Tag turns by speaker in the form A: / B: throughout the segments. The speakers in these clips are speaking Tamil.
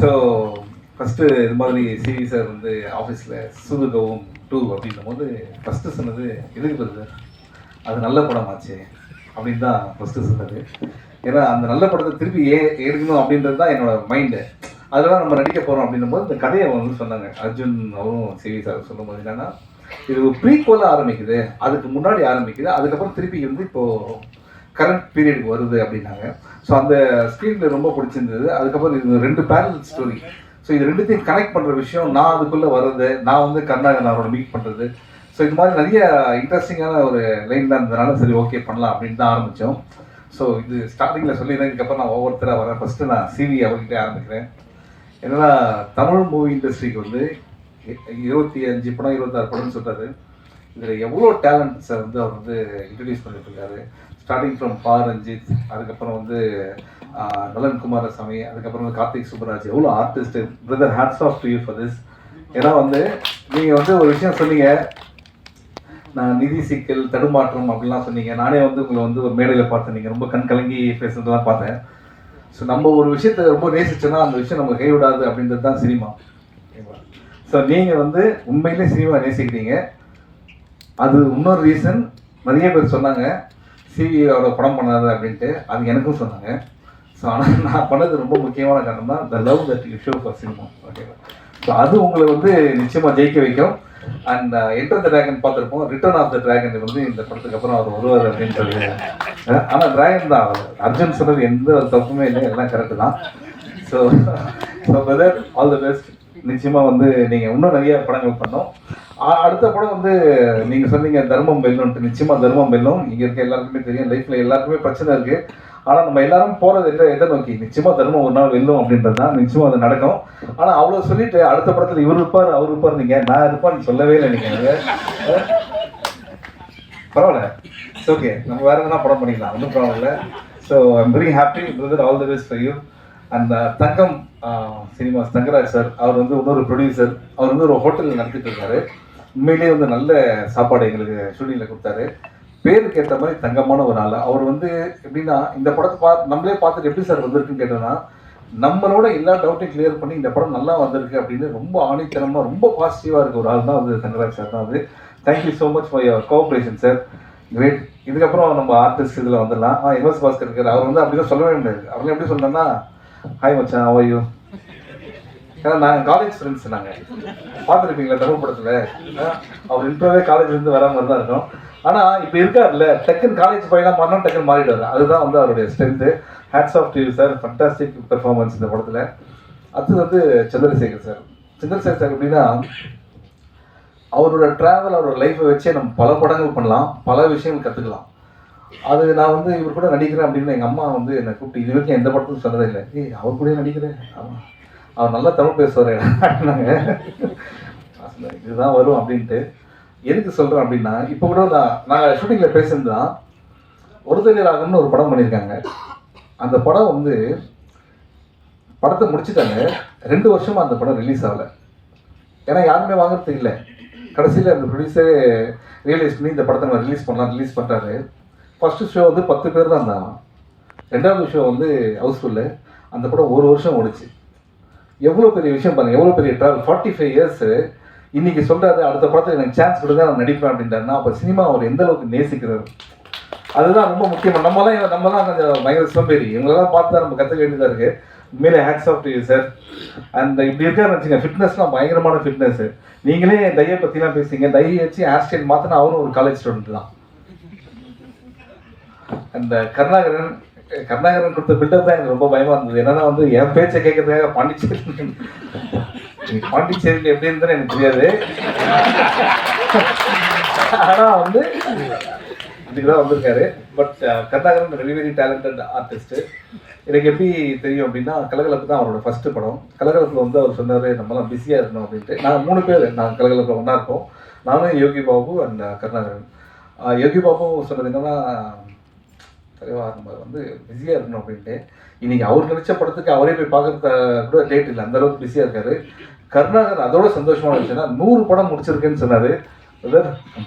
A: ஸோ ஃபஸ்ட்டு இது மாதிரி சிவி சார் வந்து ஆஃபீஸில் சூதுகவும் டூ அப்படின்ற போது ஃபஸ்ட்டு சொன்னது எதுக்கு பிரதர் அது நல்ல படமாச்சு அப்படின்னு தான் ஃபஸ்ட்டு சொன்னது. ஏன்னா அந்த நல்ல படத்தை திருப்பி ஏ எடுக்கணும் அப்படின்றது தான் என்னோடய மைண்டு அதெல்லாம் நம்ம நடிக்க போகிறோம் அப்படின்னும் போது இந்த கதையை வந்து சொன்னாங்க. அர்ஜுன் அவரும் சிவி சார் சொல்லும்போது என்னென்னா இது ஒரு ப்ரீக்வலாக ஆரம்பிக்குது. அதுக்கு முன்னாடி ஆரம்பிக்குது. அதுக்கப்புறம் திருப்பி வந்து இப்போது கரண்ட் பீரியடுக்கு வருது அப்படின்னாங்க. ஸோ அந்த ஸ்க்ரீனில் ரொம்ப பிடிச்சிருந்தது. அதுக்கப்புறம் இது ரெண்டு பேரல் ஸ்டோரி ஸோ இது ரெண்டுத்தையும் கனெக்ட் பண்ணுற விஷயம். நான் அதுக்குள்ளே வர்றது நான் வந்து கர்நாடகன் அவரோட மீட் பண்ணுறது ஸோ இது மாதிரி நிறைய இன்ட்ரெஸ்டிங்கான ஒரு லைன் தான் இருந்ததுனால சரி ஓகே பண்ணலாம் அப்படின்னு தான் ஆரம்பித்தோம் ஸோ இது ஸ்டார்டிங்கில் சொல்லியிருந்தேன் இதுக்கப்புறம் நான் ஒவ்வொருத்தராக வரேன். ஃபஸ்ட்டு நான் சிவி அவர்கிட்டே ஆரம்பிக்கிறேன். என்னன்னா தமிழ் மூவி இண்டஸ்ட்ரிக்கு வந்து இருபத்தி அஞ்சு படம் இருபத்தாறு படம்னு சொல்கிறாரு இதில் எவ்வளோ டேலண்ட்ஸை வந்து அவர் வந்து இன்ட்ரடியூஸ் பண்ணிட்டுருக்காரு. ஸ்டார்டிங் ஃப்ரம் பா ரஞ்சித் அதுக்கப்புறம் வந்து ஆஹ், நலன் குமாரசாமி அதுக்கப்புறம் வந்து கார்த்திக் சுப்பராஜ் எவ்வளோ artist brother hats off to you for this ஏன்னா வந்து நீங்கள் வந்து ஒரு விஷயம் சொன்னீங்க நான் நிதி சிக்கல் தடுமாற்றம் அப்படிலாம் சொன்னீங்க. நானே வந்து உங்களை வந்து ஒரு மேடையில் பார்த்தேன். நீங்கள் ரொம்ப கண் கலங்கி பேசுறதெல்லாம் பார்த்தேன். ஸோ நம்ம ஒரு விஷயத்த ரொம்ப நேசிச்சோன்னா அந்த விஷயம் நம்ம கைவிடாது அப்படின்றது தான் சினிமா. ஸோ நீங்கள் வந்து உண்மையிலே சினிமா நேசிக்கிறீங்க. அது இன்னொரு ரீசன் நிறைய பேர் சொன்னாங்க சிவியோட படம் பண்ணாது அப்படின்ட்டு. அது எனக்கும் சொன்னாங்க. ஸோ ஆனால் நான் பண்ணது ரொம்ப முக்கியமான காரணம் தான் the love that you show for cinema ஓகேவா ஸோ அது உங்களை வந்து நிச்சயமாக ஜெயிக்க வைக்கும். அண்ட் என்டர் த டிராகன் பார்த்துருப்போம். ரிட்டர்ன் ஆஃப் த டிராகன் வந்து இந்த படத்துக்கு அப்புறம் அவர் வருவார் அப்படின்னு சொல்லி ஆனால் டிராகன் தான் அர்ஜுன் சொன்னது எந்த ஒரு தப்புமே இல்லை. எல்லாம் கரெக்டு தான். So so brother all the best நிச்சயமாக வந்து நீங்கள் இன்னும் நிறைய படங்கள் பண்ணோம் அடுத்த படம் வந்து நீங்கள் சொன்னீங்க தர்மம் வெல்லும்ட்டு நிச்சயமாக தர்மம் வெல்லும். இங்கே இருக்க எல்லாருக்குமே தெரியும். லைஃப்பில் எல்லாருக்குமே பிரச்சனை இருக்குது ஆனால் நம்ம எல்லாரும் போகிறது எதை எதை நோக்கி? நிச்சயமாக தர்மம் ஒரு நாள் வெல்லும் அப்படின்றது தான். நிச்சயமா அது நடக்கும். ஆனால் அவ்வளோ சொல்லிட்டு அடுத்த படத்தில் இவர் இருப்பார் அவர் இருப்பார் நீங்கள் நான் இருப்பான்னு சொல்லவே இல்லை நீங்க. பரவாயில்ல. இட்ஸ் ஓகே நம்ம வேற எதனா படம் பண்ணிக்கலாம். ஒன்றும் ப்ராப்ளம் இல்லை. So I'm very happy brother all the best for you அந்த தங்கம் சினிமாஸ் தங்கராஜ் சார் அவர் வந்து இன்னொரு ப்ரொடியூசர் அவர் வந்து ஒரு ஹோட்டலில் நடத்திட்டு இருக்காரு. உண்மையிலேயே வந்து நல்ல சாப்பாடு எங்களுக்கு ஷூட்டிங்கில் கொடுத்தாரு. பேருக்கு ஏற்ற மாதிரி தங்கமான ஒரு ஆள். அவர் வந்து எப்படின்னா இந்த படத்தை பார்த்து நம்மளே பார்த்துட்டு எப்படி சார் வந்திருக்குன்னு கேட்டோம்னா நம்மளோட எல்லா டவுட்டையும் கிளியர் பண்ணி இந்த படம் நல்லா வந்திருக்கு அப்படின்னு ரொம்ப ஆணித்தனமாக ரொம்ப பாசிட்டிவாக இருக்க ஒரு ஆள் தான் வந்து தங்கராஜ் சார் தான் அது thank you so much for your cooperation sir great இதுக்கப்புறம் நம்ம ஆர்டிஸ்ட் இதில் வந்துடலாம். ஆ எம்எஸ் பாஸ்கர் இருக்கார். அவர் வந்து அப்படி தான் சொல்லவே முடியாது அவங்க எப்படி சொன்னேன்னா ஹாய் மச்சான் how ஏன்னா நாங்கள் காலேஜ் ஃப்ரெண்ட்ஸ் நாங்கள் பார்த்துருப்பீங்களா தமிழ் படத்தில்? அவர் இன்ட்ரோவே காலேஜ்லேருந்து வர மாதிரி தான் இருக்கும் ஆனால் இப்போ இருக்கார்ல டக்குன்னு காலேஜ் பையனாக மாறினா டக்குன்னு மாறிடுவார். அதுதான் வந்து அவருடைய strength hats off TV sir fantastic performance இந்த படத்தில். அடுத்தது வந்து சந்திரசேகர் சார் சந்திரசேகர் சார் எப்படின்னா அவரோட ட்ராவல் அவரோட லைஃப்பை வச்சே நம்ம பல படங்கள் பண்ணலாம் பல விஷயங்கள் கற்றுக்கலாம் அது நான் வந்து இவர் கூட நடிக்கிறேன் அப்படின்னு எங்கள் அம்மா வந்து என்னை கூப்பிட்டு இது வரைக்கும் எந்த படத்துக்கும் சொன்னதே இல்லை. ஏய் அவர் கூட நடிக்கிறேன். ஆமாம் அவர் நல்லா தமிழ் பேசுவார். இதுதான் வரும் அப்படின்ட்டு. எதுக்கு சொல்கிறேன் அப்படின்னா இப்போ கூட நான் நாங்கள் ஷூட்டிங்கில் பேசியிருந்தோம் ஒரு ராகம்னு ஒரு படம் பண்ணியிருக்காங்க. அந்த படம் வந்து படத்தை முடிச்சிட்டாங்க. ரெண்டு வருஷமாக அந்த படம் ரிலீஸ் ஆகலை. ஏன்னா யாருமே வாங்குறதுக்கு இல்லை. கடைசியில் அந்த ப்ரொடியூசரே ரியலைஸ் பண்ணி இந்த படத்தை நம்ம ரிலீஸ் பண்ணலாம் ரிலீஸ் பண்ணுறாரு ஃபஸ்ட்டு ஷோ வந்து பத்து பேர் தான் இருந்தாங்க ரெண்டாவது ஷோ வந்து ஹவுஸ்ஃபுல்லு அந்த படம் ஒரு வருஷம் ஓடிச்சு. எவ்வளோ பெரிய விஷயம் பாருங்க எவ்வளோ பெரிய ட்ராவல் ஃபார்ட்டி ஃபைவ் இயர்ஸு இன்னைக்கு சொல்றாரு அடுத்த படத்துக்கு எனக்கு சான்ஸ் கொடுங்க நான் நடிப்பேன் அப்படின்றாருன்னா அப்போ சினிமா அவர் எந்த அளவுக்கு நேசிக்கிறார்? அதுதான் ரொம்ப முக்கியம். நம்மலாம் நம்மலாம் கொஞ்சம் பயங்கர சோம்பேறி. இவங்களெல்லாம் பார்த்து தான் நம்ம கற்றுக்க வேண்டியதாக இருக்குது உண்மையிலே hats off to you sir அந்த இப்படி இருக்காருன்னு வச்சுங்க ஃபிட்னஸ்லாம் பயங்கரமான ஃபிட்னஸ் நீங்களே தையை பற்றிலாம் பேசுங்க தையை வச்சு ஹேர் ஸ்டைல் மாற்றினா அவரும் ஒரு காலேஜ் ஸ்டூடெண்ட் தான். அந்த கருணாகரன் கருணாகரன் கொடுத்த பில்டப் தான் எனக்கு ரொம்ப பயமா இருந்தது. என்னன்னா வந்து என் பேச்சை கேட்கறதுக்காக பாண்டிச்சேரி பாண்டிச்சேரியில் எப்படி இருந்ததுன்னு எனக்கு தெரியாது. ஆனா வந்து இதுக்கு தான் வந்திருக்காரு. But Karunakaran very very talented artist எனக்கு எப்படி தெரியும் அப்படின்னா கலகலப்பு தான் அவரோட ஃபர்ஸ்ட் படம். கலகலப்பில் வந்து அவர் சொன்னார் நம்மலாம் பிஸியாக இருக்கணும் அப்படின்ட்டு. நாங்கள் மூணு பேர் நாங்கள் கலகலப்பில் ஒன்றா இருக்கோம். நானும் யோகி பாபு அண்ட் கருணாகரன். யோகி பாபு சொன்னது என்னன்னா தலைவா நம்ம வந்து பிஸியாக இருக்கணும் அப்படின்ட்டு. இன்னைக்கு அவர் நினைச்ச படத்துக்கு அவரே போய் பார்க்கறது கூட லேட் இல்லை. அந்த அளவுக்கு பிஸியாக இருக்காரு. கருணாகர் அதோட சந்தோஷமான விஷயம்னா நூறு படம் முடிச்சிருக்கேன்னு சொன்னார்.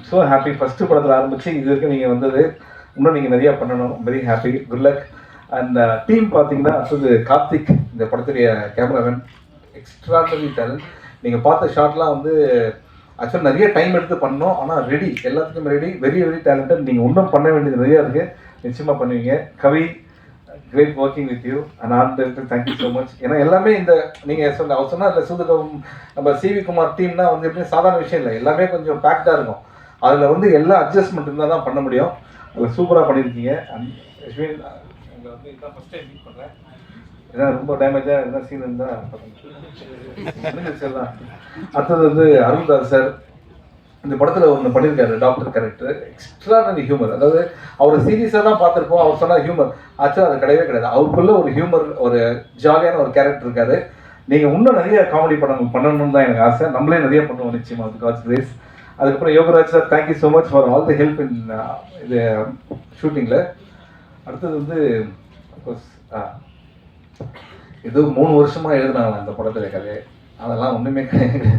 A: ஸோ ஹாப்பி ஃபஸ்ட்டு படத்தில் ஆரம்பிச்சு இது வரைக்கும் நீங்கள் வந்தது. இன்னும் நீங்கள் நிறையா பண்ணணும். Very happy good luck and team பார்த்தீங்கன்னா அடுத்தது கார்த்திக் இந்த படத்துடைய கேமராமேன் எக்ஸ்ட்ராடனரி டேலண்ட் நீங்கள் பார்த்த ஷாட்லாம் வந்து ஆக்சுவலாக நிறைய டைம் எடுத்து பண்ணோம். ஆனால் ரெடி எல்லாத்துக்கும் ரெடி வெரி வெரி டேலண்டட் நீங்கள் இன்னும் பண்ண வேண்டியது நிறையா இருக்குது நிச்சயமாக பண்ணுவீங்க. Kavi great working with you and art director thank you so much ஏன்னா எல்லாமே இந்த நீங்கள் சொன்ன அவர் சொன்னால் இல்லை சூதுகம் நம்ம சிவி குமார் டீம்னா வந்து எப்படி சாதாரண விஷயம் இல்லை. எல்லாமே கொஞ்சம் பேக்டாக இருக்கும். அதில் வந்து எல்லா அட்ஜஸ்ட்மெண்ட் இருந்தால் தான் பண்ண முடியும். அதில் சூப்பராக பண்ணியிருக்கீங்க அண்ட் வந்து இதான் ஃபஸ்ட் டைம் மீட் பண்ணுறேன் ஏன்னா ரொம்ப டேமேஜாக இருந்தால் சீன் இருந்தால் சொல்லலாம் அடுத்தது வந்து அருள்தாஸ் சார். இந்த படத்தில் ஒன்று பண்ணியிருக்காரு டாக்டர் கேரக்டர் எக்ஸ்ட்ராடனரி ஹியூமர் அதாவது அவர் சீரியஸாக தான் பார்த்துருப்போம். அவர் சொன்ன ஹியூமர் ஆக்சுவலாக அது கிடையவே கிடையாது. அவருக்குள்ள ஒரு ஹியூமர் ஒரு ஜாலியான ஒரு கேரக்டர் இருக்காரு. நீங்கள் இன்னும் நிறைய காமெடி படம் பண்ணணும்னு தான் எனக்கு ஆசை. நம்மளே நிறைய பண்ணுவோம் நிச்சயமாக அது காட்ஸ் கிரேஸ் அதுக்கப்புறம் Yogaraj sir thank you so much for all the help in இது ஷூட்டிங்கில் அடுத்தது வந்து course, இது மூணு வருஷமாக எழுதுனாங்க அந்த படத்துல கதை அதெல்லாம் ஒன்றுமே கிடையாது.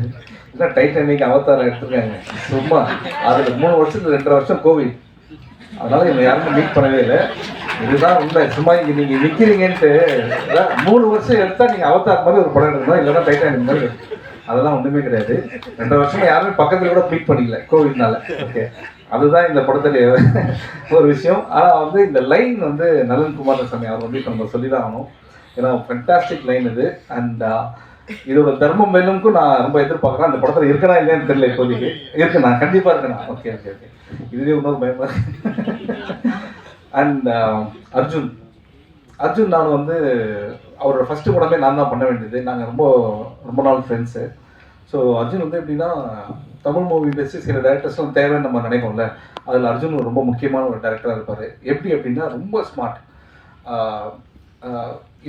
A: இல்லை டைட்டானிக் அவதாரம் எடுத்திருக்காங்க. சும்மா. அதில் மூணு வருஷத்துல ரெண்டரை வருஷம் கோவிட் அதனால இவங்க யாருமே மீட் பண்ணவே இல்லை. இதுதான் உண்மை. சும்மா இங்கே நீங்கள் நிற்கிறீங்கன்ட்டு மூணு வருஷம் எடுத்தா நீங்கள் அவதார் மாதிரி ஒரு படம் எடுக்கணும். இல்லைன்னா டைட்டானிக் மாதிரி. அதெல்லாம் ஒன்றுமே கிடையாது. ரெண்டரை வருஷம் யாருமே பக்கத்தில் கூட மீட் பண்ணிக்கல கோவிட்னால ஓகே அதுதான் இந்த படத்துடைய ஒரு விஷயம். ஆனால் வந்து இந்த லைன் வந்து நலன் குமாரசாமி அவர் வந்து இப்போ நம்ம சொல்லி தான் ஆகணும். ஏன்னா ஃபென்டாஸ்டிக் லைன் இது. அண்ட் uh, இதோட தர்மம் மேலும்க்கும் நான் ரொம்ப எதிர்பார்க்குறேன். அந்த படத்தில் இருக்கனா இல்லையான்னு தெரியல இப்போதைக்கு. இருக்கு நான் கண்டிப்பாக இருக்கேன். ஓகே ஓகே ஓகே இதுவே இன்னொரு பயமா. And uh, Arjun. அர்ஜுன் நான் வந்து அவரோட ஃபஸ்ட்டு படமே நான் தான் பண்ண வேண்டியது. நாங்கள் ரொம்ப ரொம்ப நாள் ஃப்ரெண்ட்ஸு ஸோ அர்ஜுன் வந்து எப்படின்னா தமிழ் மூவி பேசி சில டேரக்டர்ஸ்லாம் தேவைன்னு நம்ம நினைப்போம்ல. அதில் அர்ஜுன் ரொம்ப முக்கியமான ஒரு டேரக்டராக இருப்பார். எப்படி அப்படின்னா ரொம்ப ஸ்மார்ட்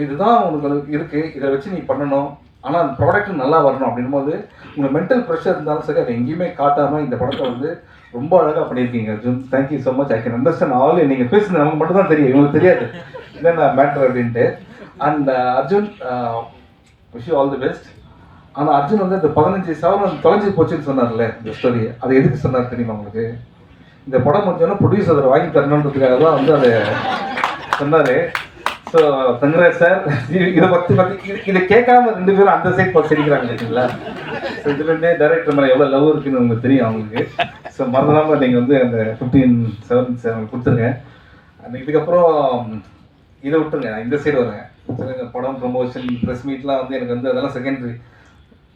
A: இதுதான் உங்களுக்கு இருக்குது இதை வச்சு நீ பண்ணணும். ஆனால் அந்த ப்ராடக்ட் நல்லா வரணும் அப்படின்னும் போது உங்கள் மென்டல் ப்ரெஷர் இருந்தாலும் சரி அதை எங்கேயுமே காட்டாமல் இந்த படத்தை வந்து ரொம்ப அழகாக பண்ணியிருக்கீங்க Arjun. Thank you so much I can understand all நீங்கள் பேசுனது நமக்கு மட்டும் தான் தெரியும். உங்களுக்கு தெரியாது. என்னென்ன மேட்ரு அப்படின்ட்டு. And uh, Arjun wish you all the best ஆனால் அர்ஜுன் வந்து இந்த பதினஞ்சு சவரம் தொலைஞ்சு போச்சுன்னு சொன்னார்ல இந்த ஸ்டோரி அது எதுக்கு சொன்னார் தெரியுமா உங்களுக்கு? இந்த படம் முடிஞ்சோன்னா ப்ரொடியூசர் அதை வாங்கி தரணுன்றதுக்காக தான் வந்து அதை சொன்னார். ஸோ தங்கராஜ் சார் இதை பற்றி பற்றி இதை கேட்காம ரெண்டு பேரும் அந்த சைட் பார்த்து சிரிக்கிறாங்க இல்லைங்களா ஸோ இதுலேருந்தே டேரக்டர் மேலே எவ்வளோ லவ் இருக்குன்னு உங்களுக்கு தெரியும் அவங்களுக்கு. ஸோ மறந்துடாமல் நீங்கள் வந்து அந்த ஃபிஃப்டீன் செவன் செவன் கொடுத்துருங்க. அந்த இதுக்கப்புறம் இதை விட்டுருங்க நான் இந்த சைடு வரேன். படம் ப்ரொமோஷன் ப்ரெஸ் மீட்லாம் வந்து எனக்கு வந்து அதெல்லாம் செகண்டரி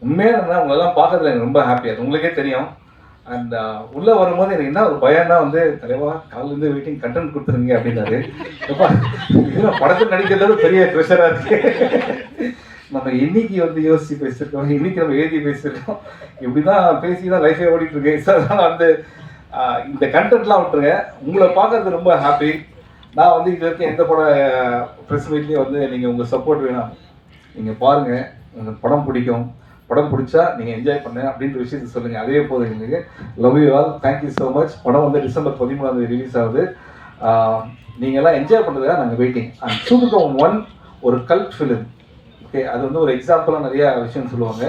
A: உண்மையாக இருந்தால் உங்களெல்லாம் பார்க்கறதுல எனக்கு ரொம்ப ஹாப்பியாக அது உங்களுக்கே தெரியும். அண்ட் uh, உள்ளே வரும்போது எனக்கு என்ன ஒரு பயம்னா வந்து தலைவா காலிலேருந்து வெயிட்டிங் கண்டென்ட் கொடுத்துருங்க அப்படின்னாரு. எப்பா இதெல்லாம் படத்தில் நடிக்கிறது பெரிய ப்ரெஷராக இருக்கு. நம்ம இன்னைக்கு வந்து யோசிச்சு பேசியிருக்கோம் இன்னைக்கு நம்ம எழுதி பேசியிருக்கோம். இப்படி தான் பேசி தான் லைஃபே ஓடிட்டு இருக்கேன் ஸோ அதனால் வந்து இந்த கண்டென்ட்லாம் விட்டுருங்க. உங்களை பார்க்கறது ரொம்ப ஹாப்பி நான் வந்து இது வரைக்கும் எந்த பட ப்ரெஸ் மீட்லேயும் வந்து நீங்கள் உங்கள் சப்போர்ட் வேணும். நீங்கள் பாருங்கள் உங்களுக்கு படம் பிடிக்கும். படம் பிடிச்சா நீங்கள் என்ஜாய் பண்ண அப்படின்ற விஷயத்தை சொல்லுங்கள் அதே போதும் எங்களுக்கு love you all thank you so much படம் வந்து டிசம்பர் பதிமூணாம் தேதி ரிலீஸ் ஆகுது. நீங்கள் எல்லாம் என்ஜாய் பண்ணுறதுக்காக நாங்கள் வெயிட்டிங் அண்ட் சூதுகம் ஒன் ஒரு கல்ட் ஃபிலிம் ஓகே அது வந்து ஒரு எக்ஸாம்பிளாக நிறையா விஷயம் சொல்லுவாங்க.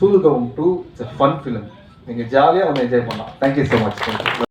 A: Soodhu Kavvum two it's fun film நீங்கள் ஜாலியாக வந்து என்ஜாய் பண்ணலாம். Thank you so much thank you